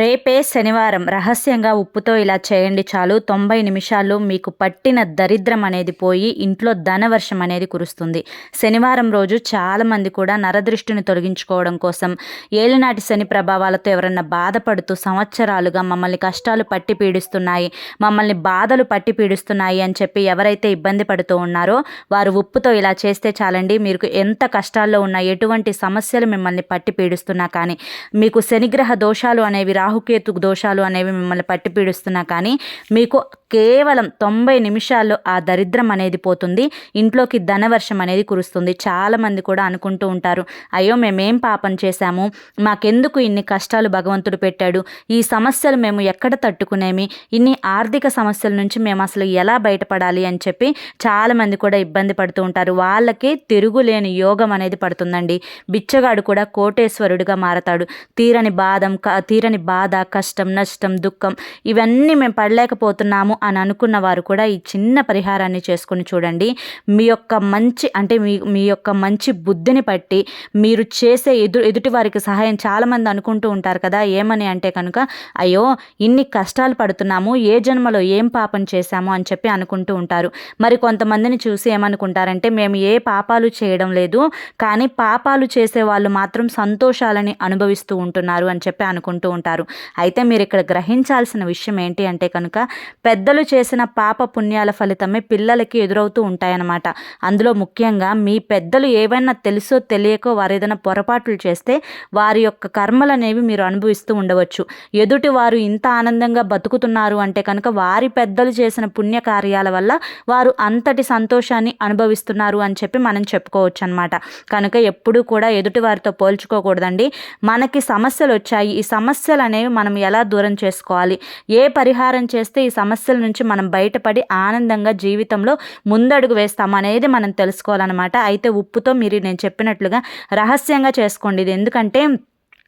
రేపే శనివారం రహస్యంగా ఉప్పుతో ఇలా చేయండి చాలు. తొంభై నిమిషాల్లో మీకు పట్టిన దరిద్రం అనేది పోయి ఇంట్లో ధనవర్షం అనేది కురుస్తుంది. శనివారం రోజు చాలామంది కూడా నరదృష్టిని తొలగించుకోవడం కోసం ఏలినాటి శని ప్రభావాలతో ఎవరన్నా బాధపడుతూ సంవత్సరాలుగా మమ్మల్ని కష్టాలు పట్టి పీడిస్తున్నాయి మమ్మల్ని బాధలు పట్టి పీడిస్తున్నాయి అని చెప్పి ఎవరైతే ఇబ్బంది పడుతూ ఉన్నారో వారు ఉప్పుతో ఇలా చేస్తే చాలండి. మీకు ఎంత కష్టాల్లో ఉన్న ఎటువంటి సమస్యలు మిమ్మల్ని పట్టి పీడిస్తున్నా కానీ మీకు శనిగ్రహ దోషాలు అనేవి రాహుకేతు దోషాలు అనేవి మిమ్మల్ని పట్టి పీడిస్తున్నా కానీ మీకు కేవలం తొంభై నిమిషాల్లో ఆ దరిద్రం అనేది పోతుంది. ఇంట్లోకి ధనవర్షం అనేది కురుస్తుంది. చాలామంది కూడా అనుకుంటూ ఉంటారు అయ్యో మేమేం పాపం చేశాము? మాకెందుకు ఇన్ని కష్టాలు భగవంతుడు పెట్టాడు? ఈ సమస్యలు మేము ఎక్కడ తట్టుకునేమి? ఇన్ని ఆర్థిక సమస్యల నుంచి మేము అసలు ఎలా బయటపడాలి? అని చెప్పి చాలామంది కూడా ఇబ్బంది పడుతూ ఉంటారు. వాళ్ళకి తిరుగులేని యోగం అనేది పడుతుందండి. బిచ్చగాడు కూడా కోటేశ్వరుడిగా మారతాడు. తీరని బాధం తీరని బాధ కష్టం నష్టం దుఃఖం ఇవన్నీ మేము పడలేకపోతున్నాము అని అనుకున్న వారు కూడా ఈ చిన్న పరిహారాన్ని చేసుకొని చూడండి. మీ యొక్క మంచి అంటే మీ మీ యొక్క మంచి బుద్ధిని బట్టి మీరు చేసే ఎదు ఎదుటి వారికి సహాయం చాలామంది అనుకుంటూ ఉంటారు కదా ఏమని అంటే కనుక అయ్యో ఇన్ని కష్టాలు పడుతున్నాము ఏ జన్మలో ఏం పాపం చేశాము అని చెప్పి అనుకుంటూ ఉంటారు. మరి కొంతమందిని చూసి ఏమనుకుంటారంటే మేము ఏ పాపాలు చేయడం లేదు కానీ పాపాలు చేసే వాళ్ళు మాత్రం సంతోషాలని అనుభవిస్తూ ఉంటున్నారు అని చెప్పి అనుకుంటూ ఉంటారు. అయితే మీరు ఇక్కడ గ్రహించాల్సిన విషయం ఏంటి అంటే కనుక పెద్దలు చేసిన పాప పుణ్యాల ఫలితమే పిల్లలకి ఎదురవుతూ ఉంటాయన్నమాట. అందులో ముఖ్యంగా మీ పెద్దలు ఏవైనా తెలుసో తెలియకో వారు ఏదైనా పొరపాట్లు చేస్తే వారి యొక్క కర్మలు అనేవి మీరు అనుభవిస్తూ ఉండవచ్చు. ఎదుటి వారు ఇంత ఆనందంగా బతుకుతున్నారు అంటే కనుక వారి పెద్దలు చేసిన పుణ్య కార్యాల వల్ల వారు అంతటి సంతోషాన్ని అనుభవిస్తున్నారు అని చెప్పి మనం చెప్పుకోవచ్చు అనమాట కనుక ఎప్పుడూ కూడా ఎదుటి వారితో పోల్చుకోకూడదండి. మనకి సమస్యలు వచ్చాయి. ఈ సమస్యలు అనేవి మనం ఎలా దూరం చేసుకోవాలి? ఏ పరిహారం చేస్తే ఈ సమస్యల నుంచి మనం బయటపడి ఆనందంగా జీవితంలో ముందడుగు వేస్తాం అనేది మనం తెలుసుకోవాలన్నమాట. అయితే ఉప్పుతో మీరు నేను చెప్పినట్లుగా రహస్యంగా చేసుకోండి. ఇది ఎందుకంటే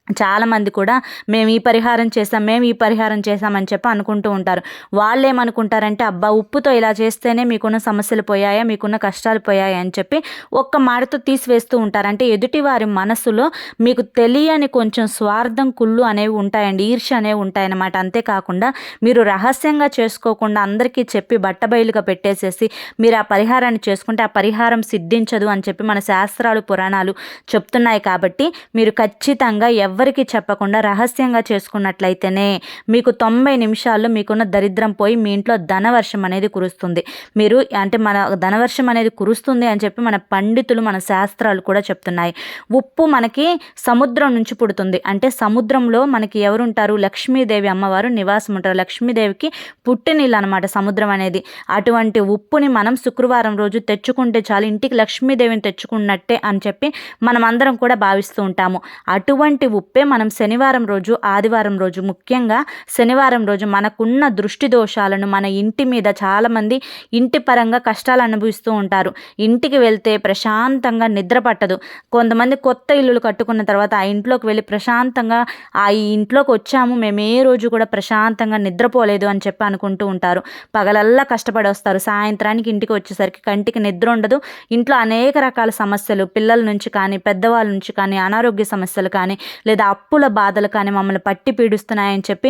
చాలామంది కూడా మేము ఈ పరిహారం చేసాం మేము ఈ పరిహారం చేసామని చెప్పి అనుకుంటూ ఉంటారు. వాళ్ళు ఏమనుకుంటారంటే అబ్బా ఉప్పుతో ఇలా చేస్తేనే మీకున్న సమస్యలు పోయాయా మీకున్న కష్టాలు పోయాయా అని చెప్పి ఒక్క మాటతో తీసివేస్తూ ఉంటారు. అంటే ఎదుటి వారి మనసులో మీకు తెలియని కొంచెం స్వార్థం కుళ్ళు అనేవి ఉంటాయండి ఈర్ష అనేవి ఉంటాయన్నమాట. అంతేకాకుండా మీరు రహస్యంగా చేసుకోకుండా అందరికీ చెప్పి బట్టబయలుగా పెట్టేసేసి మీరు ఆ పరిహారాన్ని చేసుకుంటే ఆ పరిహారం సిద్ధించదు అని చెప్పి మన శాస్త్రాలు పురాణాలు చెప్తున్నాయి కాబట్టి మీరు ఖచ్చితంగా ఎవ్వరికి చెప్పకుండా రహస్యంగా చేసుకున్నట్లయితేనే మీకు తొంభై నిమిషాల్లో మీకున్న దరిద్రం పోయి మీ ఇంట్లో ధనవర్షం అనేది కురుస్తుంది. మీరు అంటే మన ధనవర్షం అనేది కురుస్తుంది అని చెప్పి మన పండితులు మన శాస్త్రాలు కూడా చెప్తున్నాయి. ఉప్పు మనకి సముద్రం నుంచి పుడుతుంది. అంటే సముద్రంలో మనకి ఎవరుంటారు? లక్ష్మీదేవి అమ్మవారు నివాసం ఉంటారు లక్ష్మీదేవికి పుట్టినీళ్ళు అనమాట సముద్రం అనేది. అటువంటి ఉప్పుని మనం శుక్రవారం రోజు తెచ్చుకుంటే చాలు ఇంటికి లక్ష్మీదేవిని తెచ్చుకున్నట్టే అని చెప్పి మనం అందరం కూడా భావిస్తూ ఉంటాము. అటువంటి ఉప్పే మనం శనివారం రోజు ఆదివారం రోజు ముఖ్యంగా శనివారం రోజు మనకున్న దృష్టి దోషాలను మన ఇంటి మీద చాలామంది ఇంటి పరంగా కష్టాలు అనుభవిస్తూ ఉంటారు. ఇంటికి వెళ్తే ప్రశాంతంగా నిద్ర పట్టదు. కొంతమంది కొత్త ఇల్లులు కట్టుకున్న తర్వాత ఆ ఇంట్లోకి వెళ్ళి ప్రశాంతంగా ఆ ఈ ఇంట్లోకి వచ్చాము మేము ఏ రోజు కూడా ప్రశాంతంగా నిద్రపోలేదు అని చెప్పి అనుకుంటూ ఉంటారు. పగలల్లా కష్టపడి వస్తారు సాయంత్రానికి ఇంటికి వచ్చేసరికి కంటికి నిద్ర ఉండదు. ఇంట్లో అనేక రకాల సమస్యలు పిల్లల నుంచి కానీ పెద్దవాళ్ళ నుంచి కానీ అనారోగ్య సమస్యలు కానీ లేదా అప్పుల బాధలు కానీ మమ్మల్ని పట్టి పీడిస్తున్నాయని చెప్పి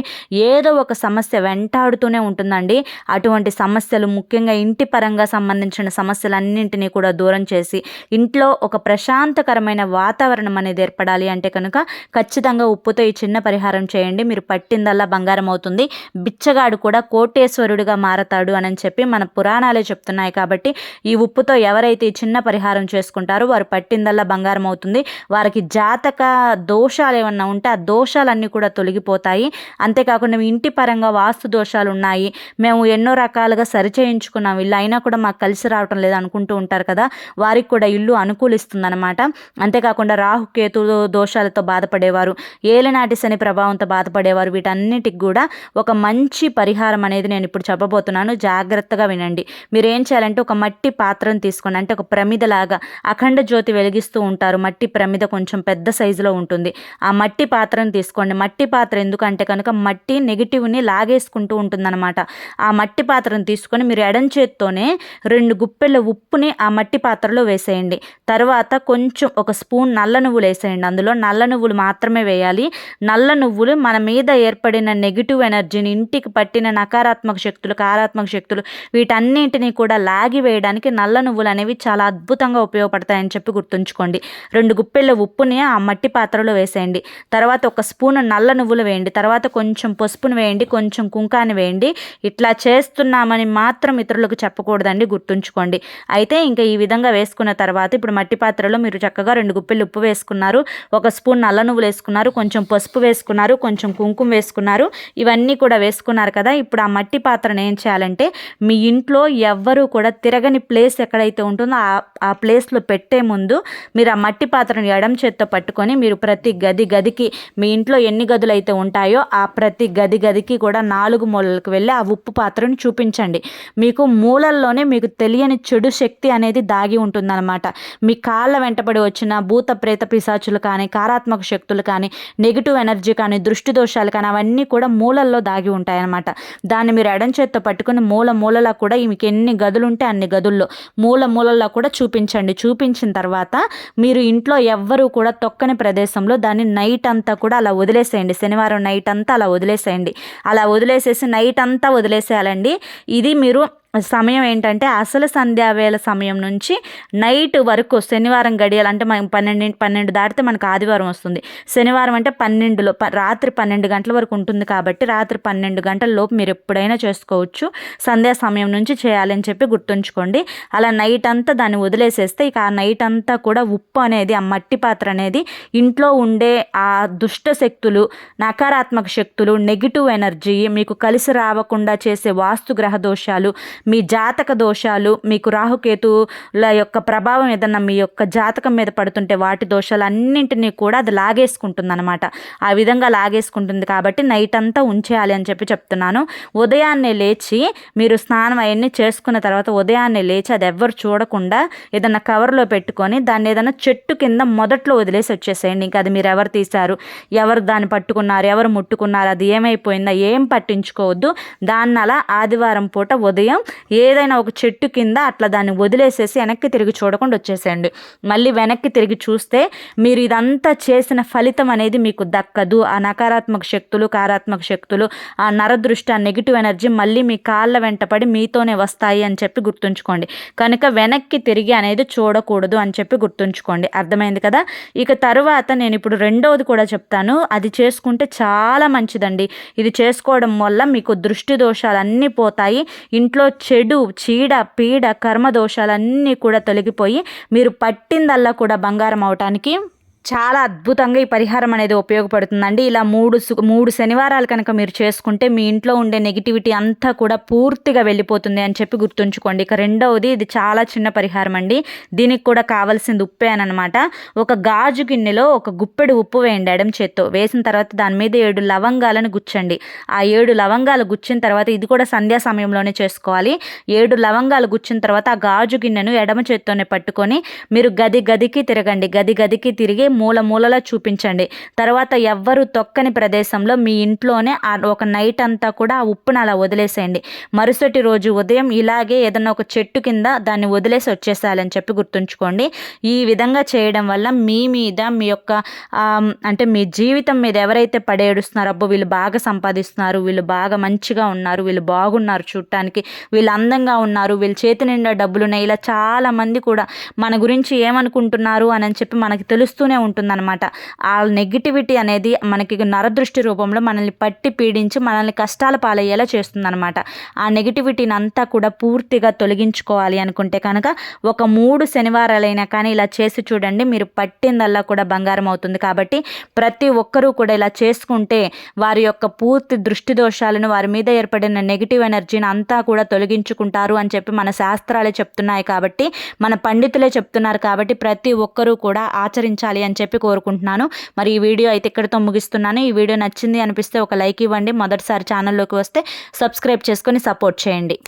ఏదో ఒక సమస్య వెంటాడుతూనే ఉంటుందండి. అటువంటి సమస్యలు ముఖ్యంగా ఇంటి పరంగా సంబంధించిన సమస్యలన్నింటినీ కూడా దూరం చేసి ఇంట్లో ఒక ప్రశాంతకరమైన వాతావరణం అనేది ఏర్పడాలి అంటే కనుక ఖచ్చితంగా ఉప్పుతో ఈ చిన్న పరిహారం చేయండి. మీరు పట్టిందల్లా బంగారం అవుతుంది. బిచ్చగాడు కూడా కోటేశ్వరుడిగా మారతాడు అని చెప్పి మన పురాణాలే చెప్తున్నాయి కాబట్టి ఈ ఉప్పుతో ఎవరైతే ఈ చిన్న పరిహారం చేసుకుంటారో వారు పట్టిందల్లా బంగారం అవుతుంది. వారికి జాతక దోషాలు ఏమన్నా ఉంటే ఆ దోషాలన్నీ కూడా తొలగిపోతాయి. అంతేకాకుండా ఇంటి పరంగా వాస్తు దోషాలు ఉన్నాయి మేము ఎన్నో రకాలుగా సరిచేయించుకున్నాం. ఇల్లు అయినా కూడా మాకు కలిసి రావటం లేదు అనుకుంటూ ఉంటారు కదా. వారికి కూడా ఇల్లు అనుకూలిస్తుంది అనమాట అంతేకాకుండా రాహుకేతు దోషాలతో బాధపడేవారు ఏలనాటి శని ప్రభావంతో బాధపడేవారు వీటన్నిటికి కూడా ఒక మంచి పరిహారం అనేది నేను ఇప్పుడు చెప్పబోతున్నాను. జాగ్రత్తగా వినండి. మీరు ఏం చేయాలంటే ఒక మట్టి పాత్రను తీసుకోండి. అంటే ఒక ప్రమిదలాగా అఖండ జ్యోతి వెలిగిస్తూ ఉంటారు. మట్టి ప్రమిద కొంచెం పెద్ద సైజులో ఉంటుంది. ఆ మట్టి పాత్రను తీసుకోండి. మట్టి పాత్ర ఎందుకంటే కనుక మట్టి నెగిటివ్ని లాగేసుకుంటూ ఉంటుందన్నమాట. ఆ మట్టి పాత్రను తీసుకొని మీరు ఎడం చేత్తోనే రెండు గుప్పెళ్ళ ఉప్పుని ఆ మట్టి పాత్రలో వేసేయండి. తర్వాత కొంచెం ఒక స్పూన్ నల్ల నువ్వులు వేసేయండి. అందులో నల్ల నువ్వులు మాత్రమే వేయాలి. నల్ల నువ్వులు మన మీద ఏర్పడిన నెగిటివ్ ఎనర్జీని ఇంటికి పట్టిన నకారాత్మక శక్తులు కారాత్మక శక్తులు వీటన్నింటినీ కూడా లాగి వేయడానికి నల్ల నువ్వులు అనేవి చాలా అద్భుతంగా ఉపయోగపడతాయని చెప్పి గుర్తుంచుకోండి. రెండు గుప్పెళ్ళ ఉప్పుని ఆ మట్టి పాత్రలో వేసేయండి. తర్వాత ఒక స్పూన్ నల్ల నువ్వులు వేయండి. తర్వాత కొంచెం పసుపును వేయండి. కొంచెం కుంకాన్ని వేయండి. ఇట్లా చేస్తున్నామని మాత్రం ఇతరులకు చెప్పకూడదండి. గుర్తుంచుకోండి. అయితే ఇంకా ఈ విధంగా వేసుకున్న తర్వాత ఇప్పుడు మట్టి పాత్రలో మీరు చక్కగా రెండు గుప్పెలు ఉప్పు వేసుకున్నారు. ఒక స్పూన్ నల్ల నువ్వులు వేసుకున్నారు. కొంచెం పసుపు వేసుకున్నారు. కొంచెం కుంకుమ వేసుకున్నారు. ఇవన్నీ కూడా వేసుకున్నారు కదా. ఇప్పుడు ఆ మట్టి పాత్రను ఏం చేయాలంటే మీ ఇంట్లో ఎవ్వరూ కూడా తిరగని ప్లేస్ ఎక్కడైతే ఉంటుందో ఆ ఆ ప్లేస్లో పెట్టే ముందు మీరు ఆ మట్టి పాత్రను ఎడం చేత్తో పట్టుకొని మీరు ప్రతి గది గదికి మీ ఇంట్లో ఎన్ని గదులు అయితే ఉంటాయో ఆ ప్రతి గది గదికి కూడా నాలుగు మూలలకు వెళ్ళి ఆ ఉప్పు పాత్రను చూపించండి. మీకు మూలల్లోనే మీకు తెలియని చెడు శక్తి అనేది దాగి ఉంటుందన్నమాట. మీ కాళ్ళ వెంటబడి వచ్చిన భూత ప్రేత పిశాచులు కానీ కారాత్మక శక్తులు కానీ నెగిటివ్ ఎనర్జీ కానీ దృష్టి దోషాలు కానీ అవన్నీ కూడా మూలల్లో దాగి ఉంటాయన్నమాట. దాన్ని మీరు ఎడం చేత్తో పట్టుకుని మూల మూలలా కూడా మీకు ఎన్ని గదులు ఉంటే అన్ని గదుల్లో మూల మూలల్లో కూడా చూపించండి. చూపించిన తర్వాత మీరు ఇంట్లో ఎవ్వరూ కూడా తొక్కని ప్రదేశంలో దాన్ని నైట్ అంతా కూడా అలా వదిలేసేయండి. శనివారం నైట్ అంతా అలా వదిలేసేయండి. అలా వదిలేసేసి నైట్ అంతా వదిలేసేయాలండి. ఇది మీరు సమయం ఏంటంటే అసలు సంధ్యావేళ సమయం నుంచి నైట్ వరకు శనివారం గడియాలు అంటే మనం పన్నెండు పన్నెండు దాటితే మనకు ఆదివారం వస్తుంది. శనివారం అంటే పన్నెండులో రాత్రి పన్నెండు గంటల వరకు ఉంటుంది కాబట్టి రాత్రి పన్నెండు గంటల లోపు మీరు ఎప్పుడైనా చేసుకోవచ్చు. సంధ్యా సమయం నుంచి చేయాలని చెప్పి గుర్తుంచుకోండి. అలా నైట్ అంతా దాన్ని వదిలేసేస్తే ఇక ఆ నైట్ అంతా కూడా ఉప్పు అనేది ఆ మట్టి పాత్ర అనేది ఇంట్లో ఉండే ఆ దుష్ట శక్తులు నకారాత్మక శక్తులు నెగిటివ్ ఎనర్జీ మీకు కలిసి రావకుండా చేసే వాస్తు గ్రహ దోషాలు మీ జాతక దోషాలు మీకు రాహుకేతుల యొక్క ప్రభావం ఏదన్నా మీ యొక్క జాతకం మీద పడుతుంటే వాటి దోషాలు అన్నింటినీ కూడా అది లాగేసుకుంటుంది అనమాట ఆ విధంగా లాగేసుకుంటుంది కాబట్టి నైట్ అంతా ఉంచేయాలి అని చెప్పి చెప్తున్నాను. ఉదయాన్నే లేచి మీరు స్నానం అవన్నీ చేసుకున్న తర్వాత ఉదయాన్నే లేచి అది ఎవ్వరు చూడకుండా ఏదన్నా కవర్లో పెట్టుకొని దాన్ని ఏదైనా చెట్టు కింద మొదట్లో వదిలేసి వచ్చేసేయండి. ఇంకా అది మీరు ఎవరు తీశారు? ఎవరు దాన్ని పట్టుకున్నారు? ఎవరు ముట్టుకున్నారు? అది ఏమైపోయిందా? ఏం పట్టించుకోవద్దు. దాన్ని అలా ఆదివారం పూట ఉదయం ఏదైనా ఒక చెట్టు కింద అట్లా దాన్ని వదిలేసేసి వెనక్కి తిరిగి చూడకుండా వచ్చేసేయండి. మళ్ళీ వెనక్కి తిరిగి చూస్తే మీరు ఇదంతా చేసిన ఫలితం అనేది మీకు దక్కదు. ఆ నకారాత్మక శక్తులు కారాత్మక శక్తులు ఆ నరదృష్టి ఆ నెగిటివ్ ఎనర్జీ మళ్ళీ మీ కాళ్ళ వెంటపడి మీతోనే వస్తాయి అని చెప్పి గుర్తుంచుకోండి. కనుక వెనక్కి తిరిగి అనేది చూడకూడదు అని చెప్పి గుర్తుంచుకోండి. అర్థమైంది కదా? ఇక తరువాత నేను ఇప్పుడు రెండవది కూడా చెప్తాను. అది చేసుకుంటే చాలా మంచిదండి. ఇది చేసుకోవడం వల్ల మీకు దృష్టి దోషాలు అన్నీ పోతాయి. ఇంట్లో చెడు చీడ పీడ కర్మ దోషాలన్నీ కూడా తొలగిపోయి మీరు పట్టిందల్లా కూడా బంగారం అవటానికి చాలా అద్భుతంగా ఈ పరిహారం అనేది ఉపయోగపడుతుందండి. ఇలా మూడు మూడు శనివారాలు కనుక మీరు చేసుకుంటే మీ ఇంట్లో ఉండే నెగిటివిటీ అంతా కూడా పూర్తిగా వెళ్ళిపోతుంది అని చెప్పి గుర్తుంచుకోండి. ఇక రెండవది ఇది చాలా చిన్న పరిహారం అండి. దీనికి కూడా కావాల్సింది ఉప్పే అనమాట ఒక గాజు గిన్నెలో ఒక గుప్పెడు ఉప్పు వేయండి ఎడం చేత్తో. వేసిన తర్వాత దాని మీద ఏడు లవంగాలను గుచ్చండి. ఆ ఏడు లవంగాలు గుచ్చిన తర్వాత ఇది కూడా సంధ్యా సమయంలోనే చేసుకోవాలి. ఏడు లవంగాలు గుచ్చిన తర్వాత ఆ గాజు గిన్నెను ఎడమ చేత్తోనే పట్టుకొని మీరు గది గదికి తిరగండి. గది గదికి తిరిగి మూల మూలలా చూపించండి. తర్వాత ఎవ్వరు తొక్కని ప్రదేశంలో మీ ఇంట్లోనే ఒక నైట్ అంతా కూడా ఆ ఉప్పును అలా వదిలేసేయండి. మరుసటి రోజు ఉదయం ఇలాగే ఏదైనా ఒక చెట్టు కింద దాన్ని వదిలేసి వచ్చేసేయాలని చెప్పి గుర్తుంచుకోండి. ఈ విధంగా చేయడం వల్ల మీ మీద మీ యొక్క అంటే మీ జీవితం మీద ఎవరైతే పడేడుస్తున్నారో అబ్బో వీళ్ళు బాగా సంపాదిస్తున్నారు వీళ్ళు బాగా మంచిగా ఉన్నారు వీళ్ళు బాగున్నారు చూడటానికి వీళ్ళు అందంగా ఉన్నారు వీళ్ళు చేతి నిండా డబ్బులున్నాయి ఇలా చాలామంది కూడా మన గురించి ఏమనుకుంటున్నారు అని చెప్పి మనకి తెలుస్తూనే ఉంటుందన్నమాట. ఆ నెగిటివిటీ అనేది మనకి నరదృష్టి రూపంలో మనల్ని పట్టి పీడించి మనల్ని కష్టాల పాలయ్యేలా చేస్తుందన్నమాట. ఆ నెగిటివిటీని అంతా కూడా పూర్తిగా తొలగించుకోవాలి అనుకుంటే కనుక ఒక మూడు శనివారాలైనా కానీ ఇలా చేసి చూడండి మీరు పట్టిందల్లా కూడా బంగారం అవుతుంది. కాబట్టి ప్రతి ఒక్కరూ కూడా ఇలా చేసుకుంటే వారి యొక్క పూర్తి దృష్టి దోషాలను వారి మీద ఏర్పడిన నెగిటివ్ ఎనర్జీని అంతా కూడా తొలగించుకుంటారు అని చెప్పి మన శాస్త్రాలే చెప్తున్నాయి. కాబట్టి మన పండితులే చెప్తున్నారు. కాబట్టి ప్రతి ఒక్కరూ కూడా ఆచరించాలి అని చెప్పి కోరుకుంటున్నాను. మరి ఈ వీడియో అయితే ఇక్కడితో ముగిస్తున్నాను. ఈ వీడియో నచ్చింది అనిపిస్తే ఒక లైక్ ఇవ్వండి. మొదటిసారి ఛానల్లోకి వస్తే సబ్స్క్రైబ్ చేసుకొని సపోర్ట్ చేయండి.